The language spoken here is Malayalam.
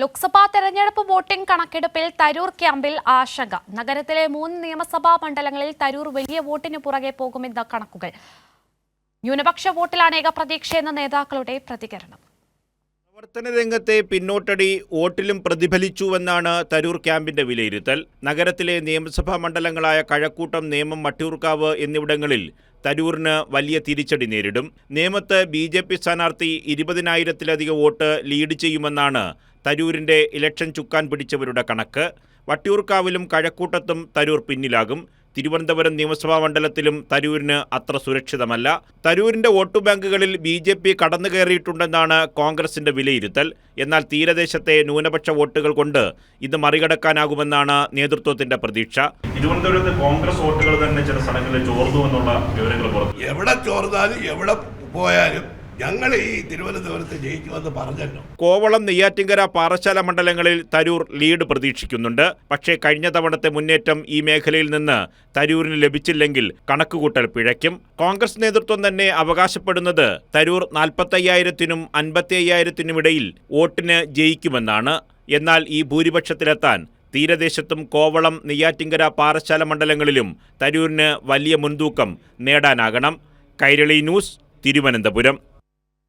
ലോക്സഭാ തെരഞ്ഞെടുപ്പ് വോട്ടിംഗ് കണക്കെടുപ്പിൽ തരൂർ ക്യാമ്പിൽ ആശങ്ക. നഗരത്തിലെ മൂന്ന് നിയമസഭാ മണ്ഡലങ്ങളിൽ തരൂർ വലിയ വോട്ടിന് പുറകെ പോകുമെന്ന കണക്കുകൾ. ന്യൂനപക്ഷ വോട്ടിലാണ് ഏക പ്രതീക്ഷയെന്ന നേതാക്കളുടെ പ്രതികരണം. പ്രവർത്തന രംഗത്തെ പിന്നോട്ടടി വോട്ടിലും പ്രതിഫലിച്ചുവെന്നാണ് തരൂർ ക്യാമ്പിന്റെ വിലയിരുത്തൽ. നഗരത്തിലെ നിയമസഭാ മണ്ഡലങ്ങളായ കഴക്കൂട്ടം നേമം മട്ടിയൂർക്കാവ് എന്നിവിടങ്ങളിൽ തരൂരിന് വലിയ തിരിച്ചടി നേരിടും. നേമത്ത് ബി ജെ പി സ്ഥാനാർത്ഥി ഇരുപതിനായിരത്തിലധികം വോട്ട് ലീഡ് ചെയ്യുമെന്നാണ് തരൂരിന്റെ ഇലക്ഷൻ ചുക്കാൻ പിടിച്ചവരുടെ കണക്ക്. വട്ടിയൂർക്കാവിലും കഴക്കൂട്ടത്തും തരൂർ പിന്നിലാകും. തിരുവനന്തപുരം നിയമസഭാ മണ്ഡലത്തിലും തരൂരിന് അത്ര സുരക്ഷിതമല്ല. തരൂരിന്റെ വോട്ട് ബാങ്കുകളിൽ ബി ജെ പി കടന്നു കയറിയിട്ടുണ്ടെന്നാണ് കോൺഗ്രസിന്റെ വിലയിരുത്തൽ. എന്നാൽ തീരദേശത്തെ ന്യൂനപക്ഷ വോട്ടുകൾ കൊണ്ട് ഇത് മറികടക്കാനാകുമെന്നാണ് നേതൃത്വത്തിന്റെ പ്രതീക്ഷ. തിരുവനന്തപുരത്ത് കോൺഗ്രസ് വോട്ടുകൾ തന്നെ ചില സ്ഥലങ്ങളിൽ ചോർന്നു എന്നുള്ള വിവരങ്ങൾ പുറത്തു എവിടെ ചോർന്നാലും എവിടെ പോയാലും ഞങ്ങൾ ഈ തിരുവനന്തപുരത്ത് ജയിക്കുമെന്ന് പറഞ്ഞല്ലോ. കോവളം നെയ്യാറ്റിങ്കര പാറശാല മണ്ഡലങ്ങളിൽ തരൂർ ലീഡ് പ്രതീക്ഷിക്കുന്നുണ്ട്. പക്ഷേ കഴിഞ്ഞ തവണത്തെ മുന്നേറ്റം ഈ മേഖലയിൽ നിന്ന് തരൂരിന് ലഭിച്ചില്ലെങ്കിൽ കണക്കുകൂട്ടൽ പിഴയ്ക്കും. കോൺഗ്രസ് നേതൃത്വം തന്നെ അവകാശപ്പെടുന്നത് തരൂർ നാൽപ്പത്തയ്യായിരത്തിനും അൻപത്തി അയ്യായിരത്തിനും ഇടയിൽ വോട്ടിന് ജയിക്കുമെന്നാണ്. എന്നാൽ ഈ ഭൂരിപക്ഷത്തിലെത്താൻ തീരദേശത്തും കോവളം നെയ്യാറ്റിങ്കര പാറശാല മണ്ഡലങ്ങളിലും തരൂരിന് വലിയ മുൻതൂക്കം നേടാനാകണം. കൈരളി ന്യൂസ് തിരുവനന്തപുരം.